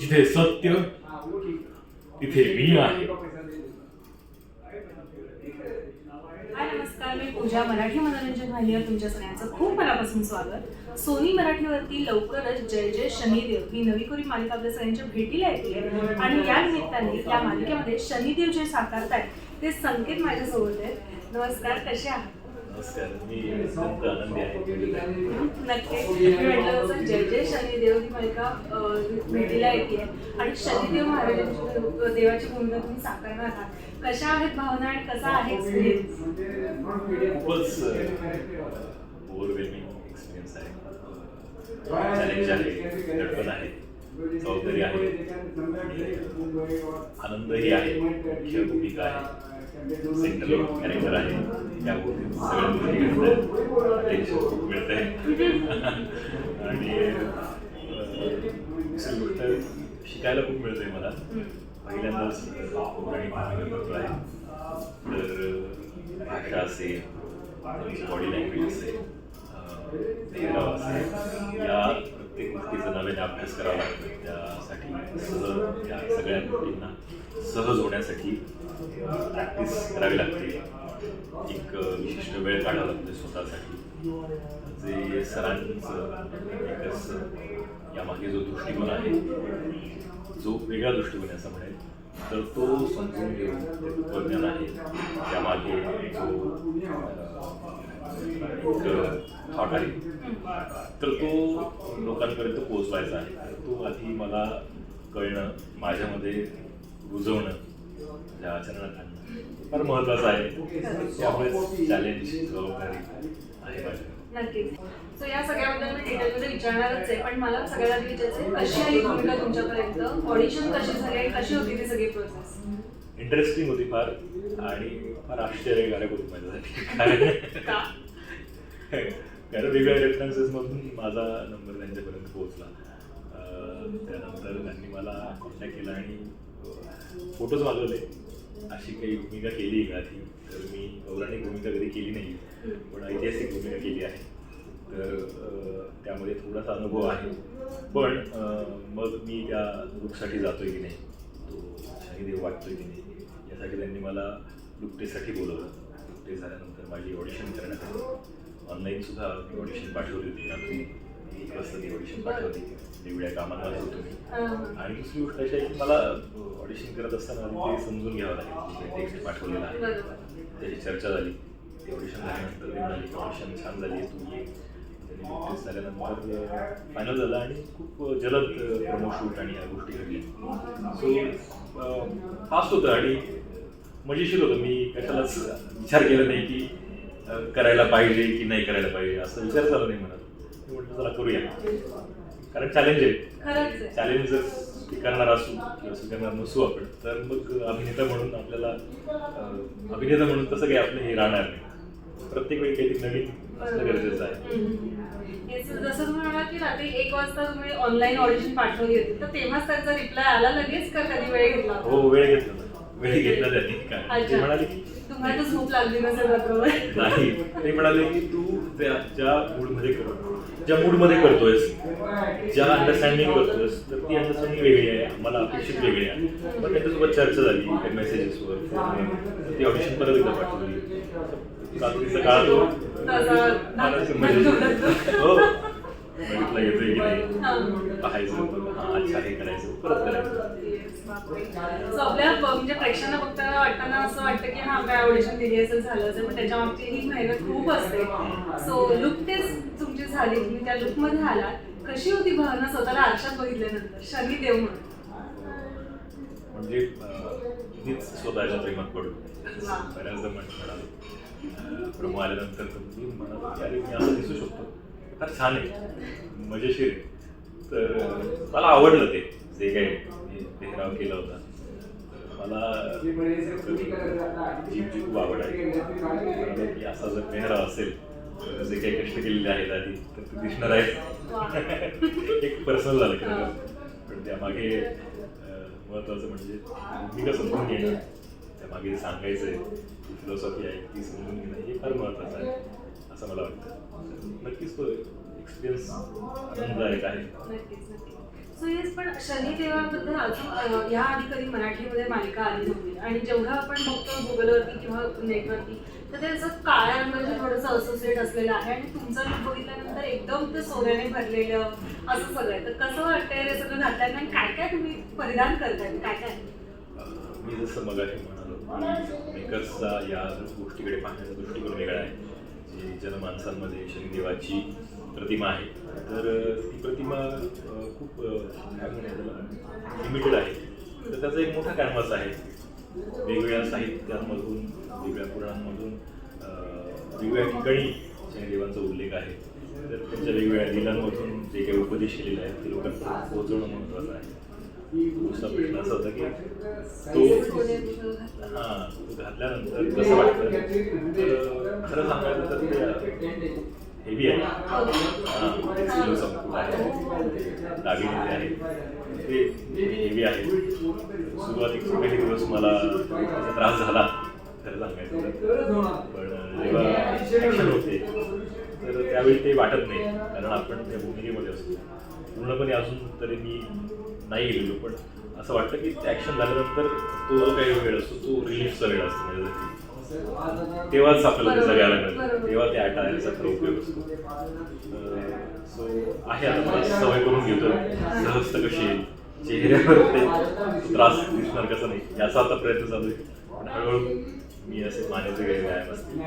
जिथे सत्य तिथे मी आहे. हाय नमस्कार. मी पूजा मराठी मनोरंजन वाहिनीवर तुमच्या सगळ्यांचं खूप मनापासून स्वागत. सोनी मराठीवरती लवकरच जय जय शनिदेव ही नवी कोरी मालिका आपल्या सगळ्यांच्या भेटीला येते आणि या निमित्ताने या मालिकेमध्ये शनिदेव जे साकारतायत ते संकेत माझ्यासोबत आहेत. नमस्कार कसे आहात? नमस्कार मी अत्यंत आनंदी आहे. नक्की. मी म्हटलं तसं जय जय शनिदेव ही मालिका अं, भेटीला येते. आणि शनिदेव महाराजांची देवाची भूमिका तुम्ही साकारणार आहात. कशा आहेत भावना आणि कसा आहे एक्सपिरियन्स खूपच ओव्हरवेल्मिंग एक्सपिरियन्स आहे. चॅलेंज आहे. दडपण आहे. जबाबदारी आहे. आणि आनंदही आहे. मुख्य भूमिका आहे. सेंट्रल कॅरेक्टर आहे त्या गोष्टी सगळ्या गोष्टी मिळत टेन्शन खूप मिळत आणि दुसरी गोष्ट शिकायला खूप मिळत मला पहिल्यांदाच पौराणिक भूमिका आहे तर भाषा असेल बॉडी लँग्वेज असेल पेहराव असेल या प्रत्येक गोष्टीचा नव्याने अभ्यास करावा लागतो त्यासाठी या सगळ्या गोष्टींना सहज होण्यासाठी प्रॅक्टिस करावी लागते. एक विशिष्ट वेळ काढावा लागतो स्वतःसाठी. जे सरांचं एक यामागे जो दृष्टिकोन आहे जो वेगळा दृष्टिकोन आहे असं म्हणेल तर तो समजून घेऊन ते तत्वज्ञान आहे. त्यामागे जो थॉट आहे तर तो लोकांपर्यंत पोहोचवायचा आहे. तो आधी मला कळणं माझ्यामध्ये रुजवणं त्या आचरणात आणणं फार महत्त्वाचं आहे. त्यामुळे चॅलेंज जबाबदारी आहे माझ्या नक्कीच. सो या सगळ्याबद्दल मी डिटेलमध्ये विचारणारच आहे पण मला सगळ्यात आधी विचारायचं आहे, कशी आली भूमिका तुमच्यापर्यंत? ऑडिशन कशी झाली आणि कशी होती ती सगळी प्रोसेस इंटरेस्टिंग होती फार आणि फार आश्चर्यकारक होती माझ्यासाठी. कारण वेगवेगळ्या रेफरन्सेसमधून माझा नंबर त्यांच्यापर्यंत पोहोचला. त्यानंतर त्यांनी मला कॉन्टॅक्ट केला आणि फोटोज मागवले. अशी काही भूमिका केली का ती तर मी पौराणिक भूमिका कधी केली नाही पण ऐतिहासिक भूमिका केली आहे. तर त्यामध्ये थोडासा अनुभव आहे. पण मग मी त्या लुकसाठी जातोय की नाही तो शनिदेव वाटतोय की नाही यासाठी त्यांनी मला लुकटेसाठी बोलवलं. लुकटे झाल्यानंतर माझी ऑडिशन करण्यात आली. ऑनलाईनसुद्धा मी ऑडिशन पाठवली होती. रात्री वाजता ती ऑडिशन पाठवली एवढ्या कामांमध्ये होतो. मी अं, आणि दुसरी गोष्ट अशी आहे की मला ऑडिशन करत असताना ते समजून घ्यावं लागेल. की टेक्स्ट पाठवलेलं आहे. त्याची चर्चा झाली. ते ऑडिशन झाल्यानंतर ते म्हणाले की ऑडिशन छान झाली तू ये. झाल्यानंतर फायनल झालं आणि खूप जलद प्रमो शूट आणि ह्या गोष्टी घडल्या. सो फास्ट होतं आणि मजेशीर होतं. मी कशालाच विचार केला नाही की करायला पाहिजे की नाही करायला पाहिजे. असं विचार झाला नाही मनात. मी म्हटलं चला करूया. कारण चॅलेंज आहे. चॅलेंज जर स्वीकारणार असू किंवा स्वीकारणार नसू आपण तर मग अभिनेता म्हणून आपल्याला अभिनेता म्हणून तसं काही आपलं हे राहणार नाही. प्रत्येक वेळी काहीतरी नवीन असणं गरजेचं आहे. जसं तुम्ही म्हणाला की रात्री एक वाजता तुम्ही ऑनलाईन ऑडिशन पाठवली होती तर तेव्हाच त्यांचा रिप्लाय आला लगेच का कधी वेळ घेतला? हो वेळ घेतला ना. वेळ घेतला त्यांनी काय ते. म्हणाले की तुम्हाला झोप लागली नसेल रात्रभर. नाही ते म्हणाले की तू ज्या मूडमध्ये कर ज्या मूडमध्ये करतोयस ज्या अंडरस्टँडिंग करतोयस तर ती अंडरस्टँडिंग वेगळी आहे. आम्हाला अपेक्षित वेगळी आहे. पण त्यांच्यासोबत चर्चा झाली काही मेसेजेसवर ती ऑडिशन परत एकदा पाठवली. रात्रीचा काळ तो असं म्हणजे- हो. बघितला येतोय की नाही? पाहायचं. हा अच्छा हे करायचं. परत करायचं. So आपल्या म्हणजे प्रेक्षकांना बघताना वाटताना असं वाटतं की हा काय ऑडिशन दिली असेल झालं असेल पण त्याच्या मागची ही मेहनत खूप असते. सो लुक टेस्ट झाली तुम्ही त्या लुकमध्ये आलात कशी होती भावना स्वतःला आरशात बघितल्यानंतर? शनी देव म्हणून. म्हणजे मीच स्वतःच्या प्रेमात पडलो. बऱ्याचदा म्हण म्हणालो प्रमो आल्यानंतर तर मी म्हणालो अरे मी असं दिसू शकतो. फार छान आहे. मजेशीर आहे. तर मला आवडलं ते. जे काही मी पेहराव केला होता. मला जीमची खूप आवड आहे. की असा जर पेहराव असेल जे काही कष्ट केलेले आहेत आधी. तर ते दिसणार आहे एक पर्सनल झालं खरं. पण त्यामागे महत्त्वाचं म्हणजे भूमिका समजून घेणं त्यामागे जे सांगायचं आहे फिलॉसॉफी आहे ती समजून घेणं हे फार महत्त्वाचं आहे असं मला वाटतं. नक्कीच तो एक्सपिरियन्स आनंददायक आहे. सो येस पण शनिदेवाबद्दल अजून या आधी कधी मराठीमध्ये मालिका आली नव्हती. आणि जेवढं आपण बघतो गुगलवरती किंवा नेटवरती तर ते असं काळ्या रंगाचं थोडंसं असोसिएट असलेलं आहे. आणि तुमचं लुक बघितल्यानंतर एकदम ते सोन्याने भरलेलं असं सगळं आहे. तर कसं वाटतंय रे सगळं घातलंय आणि काय काय तुम्ही परिधान करताय? काय काय? मी जसं मगाशी म्हणालो मेकर्सचा या गोष्टीकडे पाहण्याचा दृष्टिकोन वेगळा आहे. जी जनमानसांमध्ये शनिदेवाची प्रतिमा आहे. तर ती प्रतिमा खूप काय म्हणायचं लिमिटेड आहे. तर त्याचा एक मोठा कॅनव्हास आहे. वेगवेगळ्या साहित्यांमधून वेगवेगळ्या पुराणांमधून वेगवेगळ्या ठिकाणी शनिदेवांचा उल्लेख आहे. तर त्यांच्या वेगवेगळ्या लिलांमधून जे काही उपदेश केलेले आहेत ते लोकांपर्यंत पोहोचवणं महत्त्वाचं आहे. दुसरा प्रश्न असा होता की तो हां हा तो घातल्यानंतर कसं वाटतं? तर खरं सांगायचं तर हेवी आहे हा, दागिने आहेत ते हेवी आहे सुरुवातीचे काही दिवस मला त्याचा त्रास झाला खरं सांगायचं पण जेव्हा ऍक्शन होते तर त्यावेळी ते वाटत नाही कारण आपण त्या भूमिकेमध्ये असतो पूर्णपणे अजून तरी मी नाही गेलेलो पण असं वाटतं की ऍक्शन झाल्यानंतर तो जो काही वेळ असतो तो रिलीफचा वेळ असतो माझ्यासाठी तेव्हाच आपल्याला ते जगायला मिळतं. तेव्हा ते आटायचा खरा उपयोग असतो. सो आहे आता मला सवय करून घेतो सहजत कशी चेहऱ्यावर ते त्रास दिसणार कसं नाही याचा आता प्रयत्न चालू आहे. पण हळूहळू मी असे मानेचे काही व्यायाम असतील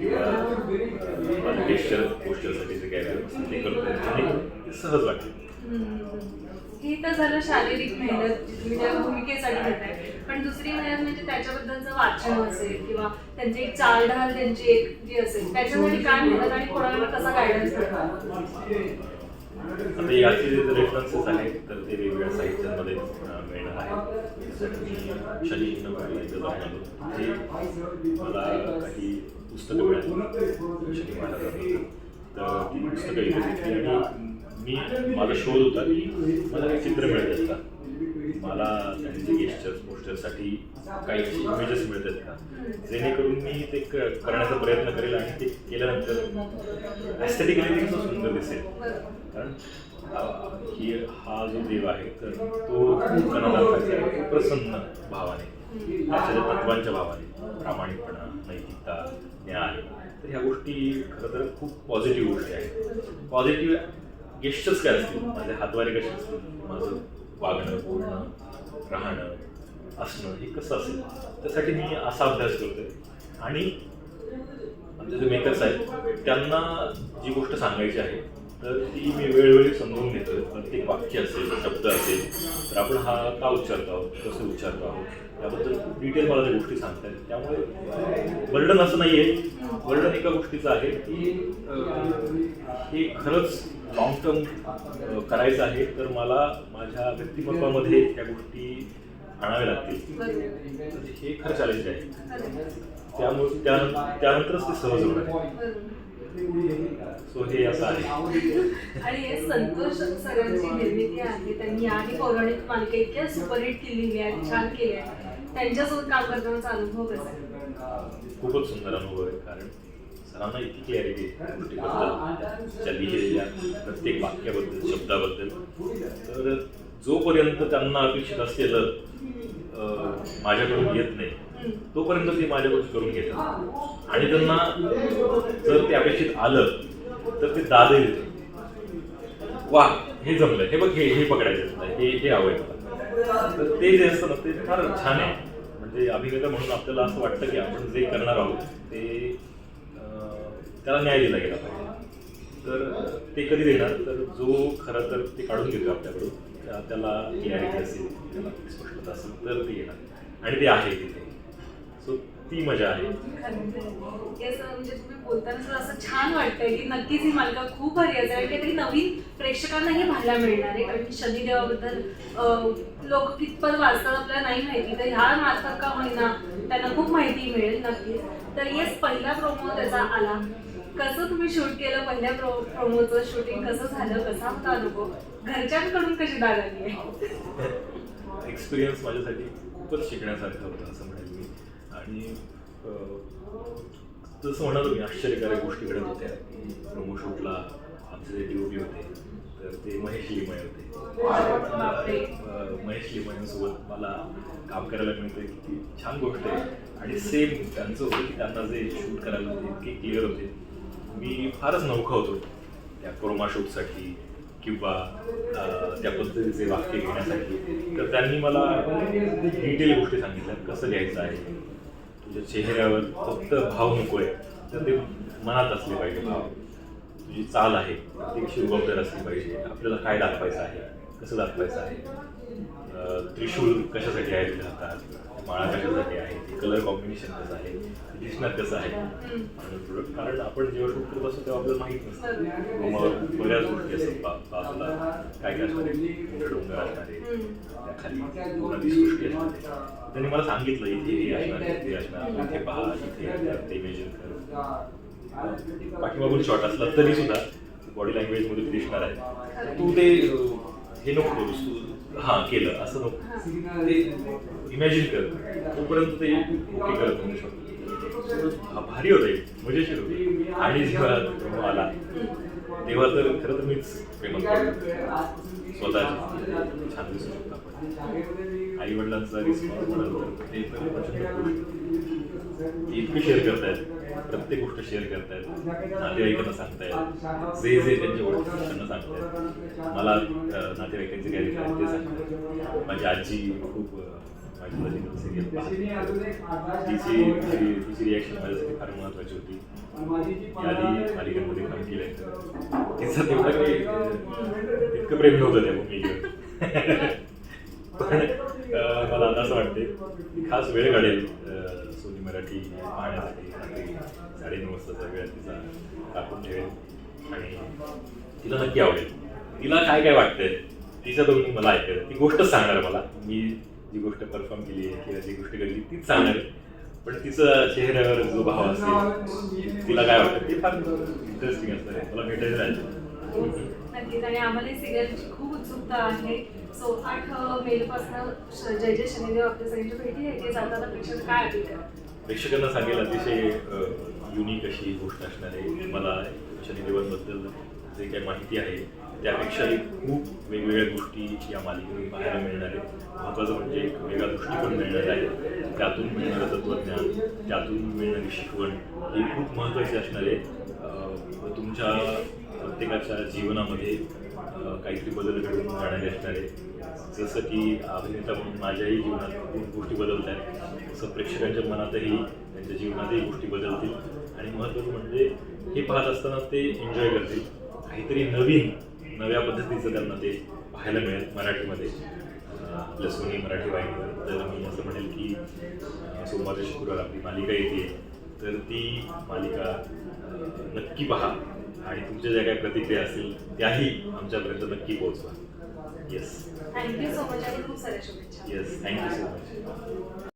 किंवा गेस्चर पोस्चरसाठी जे काही व्यायाम असतील ते करतो आणि सहज वाटते. हे तर झालं शारीरिक मेहनत जी तुम्ही त्या भूमिकेसाठी घेताय पण दुसरी मेहनत म्हणजे त्याच्याबद्दलचं वाचन असेल किंवा त्यांची एक चालढाल त्यांची एक जी असेल त्याच्यासाठी काय मेहनत आणि कोणाला कसा गायडन्स करतात आता याचे जे रेफरन्सेस आहेत तर ते वेगवेगळ्या साहित्यांमध्ये मिळणार आहे. त्यासाठी मी शनी हिनबाईला इथं जाऊन आलो तिथे मला काही पुस्तकं मिळाली शनी महाराजांबद्दल तर ती पुस्तकं इथे घेतली आणि मी माझा शोध होता की मला काही चित्र मिळत आहेत का मला त्यांचे गेस्टर्स पोस्टरसाठी काही इमेजेस मिळत आहेत का? जेणेकरून मी ते क- करण्याचा प्रयत्न करेल आणि ते केल्यानंतर ॲस्थेटिकली ते कसं सुंदर दिसेल. कारण की हा जो देव आहे तर तो लोकांना प्रसन्न भावाने. त्याच्या तत्वांच्या भावाने. प्रामाणिकपणा नैतिकता न्याय. तर ह्या गोष्टी खरं तर खूप पॉझिटिव्ह गोष्टी आहेत. पॉझिटिव्ह गेस्टर्स काय असतील? माझे हातवारे कसे असतील? माझं वागणं बोलणं राहणं असणं हे कसं असेल? त्यासाठी मी असा अभ्यास करतोय. आणि आमचे जे मेकर्स आहेत त्यांना जी गोष्ट सांगायची आहे तर ती मी वेळोवेळी समजून घेतो प्रत्येक वाक्य असेल शब्द असेल तर आपण हा का उच्चारतो आहोत? कसं उच्चारतो आहोत? याबद्दल खूप डिटेल मला त्या गोष्टी सांगतायत त्यामुळे वर्णन असं नाही आहे वर्णन एका गोष्टीचं आहे की हे खरंच लॉंग टर्म करायचं आहे. तर मला माझ्या व्यक्तिमत्वामध्ये त्या गोष्टी आणाव्या लागतील. हे खरं चॅलेंज आहे. त्यामुळे त्या- त्यानंतरच ते सहज होणार सो हे असं आहे. आणि हे संतोष सरांची निर्मिती आहे. त्यांनी आधी पौराणिक मालिका इतक्या सुपरहिट केलेली आहे छान केली आहे. त्यांच्यासोबत काम करतानाचा अनुभव कसा आहे? खूपच सुंदर अनुभव आहे कारण सरांना इतकी क्लॅरिटी त्या लिहिलेल्या प्रत्येक वाक्याबद्दल शब्दाबद्दल. तर जोपर्यंत त्यांना अपेक्षित असलेलं अं, माझ्याकडून येत नाही. तोपर्यंत ते माझ्याकडून करून घेतात. आणि त्यांना जर ते अपेक्षित आलं तर ते दादही देतात. वा हे जमलं हे बघ हे हे पकडायचं हे हे आवडतं तर ते जे असतं ना ते फार छान आहे. म्हणजे अभिनेता म्हणून आपल्याला असं वाटतं की आपण जे करणार आहोत ते त्याला न्याय दिला गेला पाहिजे. तर ते कधी देणार? तर जो खरं तर ते काढून घेतो आपल्याकडून. त्याला क्लॅरिटी असेल त्याला स्पष्टता असेल तर ते येणार. आणि ते आहे तिथे. सो ती मजा आहे. असं म्हणजे तुम्ही बोलताना सुद्धा असं छान वाटतंय की नक्कीच ही मालिका खूप भारी असेल आणि काहीतरी नवीन प्रेक्षकांनाही पाहायला मिळणार आहे. कारण की शनिदेवाबद्दल लोक कितपत वाचतात आपल्याला नाही माहिती तर ह्या मार्फत का होईना त्यांना खूप माहिती मिळेल नक्कीच. तर येस पहिला प्रोमो त्याचा आला. कसं तुम्ही शूट केलं पहिल्या प्रो प्रोमोचं शूटिंग कसं झालं? कसा होता अनुभव? घरच्यांकडून कशी दाद आली आहे? एक्सपिरियन्स माझ्यासाठी खूपच शिकण्यासारखं होतं असं आणि जसं म्हणालो मी आश्चर्यकारक गोष्टी घडत होत्या. प्रमोशूटला आमचे जे डी होते तर ते महेश लिमय होते. महेश लिमयांसोबत मला काम करायला मिळतं किती छान गोष्ट आहे. आणि सेम त्यांचं होतं की त्यांना जे शूट करायला होते इतके क्लिअर होते. मी फारच नौखा होतो त्या क्रोमा शूटसाठी किंवा त्या पद्धतीचे वाक्य घेण्यासाठी. तर त्यांनी मला डिटेल गोष्टी सांगितल्या कसं लिहायचं आहे. तुझ्या चेहऱ्यावर फक्त भाव नको आहे तर ते मनात असले पाहिजे भाव. जी चाल आहे ती शिरबाबदार असली पाहिजे आपल्याला काय दाखवायचं आहे कसं दाखवायचं आहे? त्रिशूल कशासाठी आहे तुझ्या हातात माळा कशासाठी आहे? ते कलर कॉम्बिनेशन कसं आहे? दिसणार कसं आहे? कारण आपण जेव्हा शूट करत असतो तेव्हा आपल्याला माहीत नसतं. मग बऱ्याच गोष्टी असतात बा- बाजूला काय काय असणार डोंगर असणार खाली सृष्टी असणार त्यांनी मला सांगितलं इथे हे असणार इथे असणार इथे पहा इथे ते इमेजिन कर. पाठीमागून शॉर्ट असला तरी सुद्धा बॉडी लँग्वेजमध्ये ते दिसणार आहे. तू ते हे नको करूस तू. हा केलं. असं नको. ते इमॅजिन कर. तोपर्यंत ते ओके करत म्हणू शकतो भारी होते मजेशीर होते आणि जेव्हा आला तेव्हा तर खरं तर मीच फेमस स्वतःची छान दिसू शकतो आपण आई वडिलांचा रिस्पॉन्स म्हणाल ते इतकं शेअर करतायत. प्रत्येक गोष्ट शेअर करतायत. नातेवाईकांना सांगतायत. जे जे त्यांच्या ओळख त्यांना सांगतायत. मला नातेवाईकांचे गॅरेज आहेत ते सांगतात. माझी आजी खूप तिची तिची तिची रिॲक्शन माझ्यासाठी फार महत्वाची होती. आधी मालिकेमध्ये काम केलंय. तिचं तेवढं काही अं, इतकं प्रेम नव्हतं त्या भूमिकेवर पण मला आता असं वाटते की खास वेळ काढेल सोनी मराठी पाहण्यासाठी. रात्री साडेनऊ वाजताचा वेळ तिचा टाकून ठेवेल. आणि तिला नक्की आवडेल. तिला काय काय वाटतंय तिच्या दोन्ही मला ऐकायचं. ती गोष्टच सांगणार मला. मी जी गोष्ट परफॉर्म केली आहे किंवा जी गोष्ट घडली तीच सांगणार आहे. पण तिचं चेहऱ्यावर जो भाव असेल तिला काय वाटतं? ते फार इंटरेस्टिंग असतं रे मला भेटायचं राहायचं नक्कीच. आणि आम्हाला सिरियलची खूप उत्सुकता आहे. सो आठ मेलपासून जय जय शनिदेव आपल्या सगळ्यांच्या भेटी आहे. जाताना प्रेक्षक काय प्रेक्षकांना सांगेल अतिशय युनिक अशी गोष्ट असणार आहे. मला शनिदेवांबद्दल जे काही माहिती आहे त्यापेक्षाही खूप वेगवेगळ्या गोष्टी या मालिकेतून पाहायला मिळणार आहे महत्त्वाचं म्हणजे एक वेगळा दृष्टिकोन मिळणार आहे. त्यातून मिळणारं तत्त्वज्ञान त्यातून मिळणारी शिकवण ही खूप महत्त्वाची असणार आहे. तुमच्या प्रत्येकाच्या जीवनामध्ये काहीतरी बदल घडून जाणारे असणार आहे जसं की अभिनेता म्हणून माझ्याही जीवनात खूप गोष्टी बदलत आहेत तसं प्रेक्षकांच्या मनातही त्यांच्या जीवनातही गोष्टी बदलतील. आणि महत्त्वाचं म्हणजे हे पाहत असताना ते एन्जॉय करतील. काहीतरी नवीन नव्या पद्धतीचं त्यांना ते पाहायला मिळेल मराठीमध्ये. आपल्या सोनी मराठी वाहिनीवर तर मी असं म्हणेल की सोमवार ते शुक्रवार आपली मालिका येते. तर ती मालिका नक्की पहा. आणि तुमच्या ज्या काही प्रतिक्रिया असतील त्याही आमच्यापर्यंत नक्की पोहोचवा. येस थँक्यू सो मच आणि खूप साऱ्या शुभेच्छा. Yes thank you so much